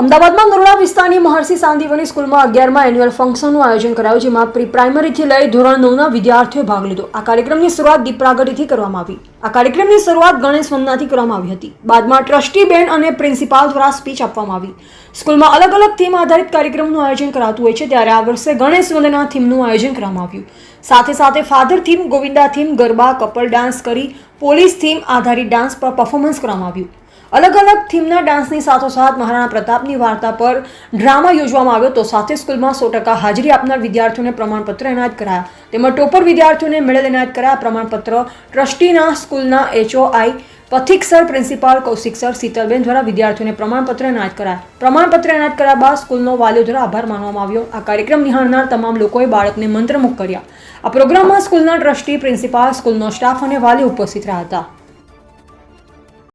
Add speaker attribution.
Speaker 1: અમદાવાદમાં નરોડા વિસ્તારની મહર્ષિ સાંદીવની સ્કૂલમાં અગિયારમાં એન્યુઅલ ફંક્શનનું આયોજન કરાયું, જેમાં પ્રી પ્રાઇમરીથી લઈ ધોરણ નવના વિદ્યાર્થીઓએ ભાગ લીધો. આ કાર્યક્રમની શરૂઆત દીપરાગઢીથી કરવામાં આવી. આ કાર્યક્રમની શરૂઆત ગણેશ વંદનાથી કરવામાં આવી હતી. બાદમાં ટ્રસ્ટી બેન અને પ્રિન્સિપાલ દ્વારા સ્પીચ આપવામાં આવી. સ્કૂલમાં અલગ અલગ થીમ આધારિત કાર્યક્રમનું આયોજન કરાતું હોય છે, ત્યારે આ વર્ષે ગણેશ વંદના થીમનું આયોજન કરવામાં આવ્યું. સાથે સાથે father theme, Govinda theme, garba, couple dance કરી પોલીસ થીમ આધારિત ડાન્સ પર પરફોર્મન્સ કરવામાં આવ્યું. અલગ અલગ થીમના ડાન્સની સાથોસાથ મહારાણા પ્રતાપની વાર્તા પર ડ્રામા યોજવામાં આવ્યો તો સાથે સ્કૂલમાં સો ટકા હાજરી આપનાર વિદ્યાર્થીઓને પ્રમાણપત્ર એનાયત કરાયા. તેમજ ટોપર વિદ્યાર્થીઓને મેડલ એનાયત કરાયા. પ્રમાણપત્ર ટ્રસ્ટીના સ્કૂલના HOI Pathik sir, principal Kaushik sir, Shitalben દ્વારા વિદ્યાર્થીઓને પ્રમાણપત્ર એનાયત કરાયા. પ્રમાણપત્ર એનાયત કર્યા બાદ સ્કૂલનો વાલીઓ દ્વારા આભાર માનવામાં આવ્યો. આ કાર્યક્રમ નિહાળનાર તમામ લોકોએ બાળકને મંત્રમુખ કર્યા. આ પ્રોગ્રામમાં સ્કૂલના ટ્રસ્ટી, પ્રિન્સિપાલ, સ્કૂલનો સ્ટાફ અને વાલી ઉપસ્થિત રહ્યા હતા.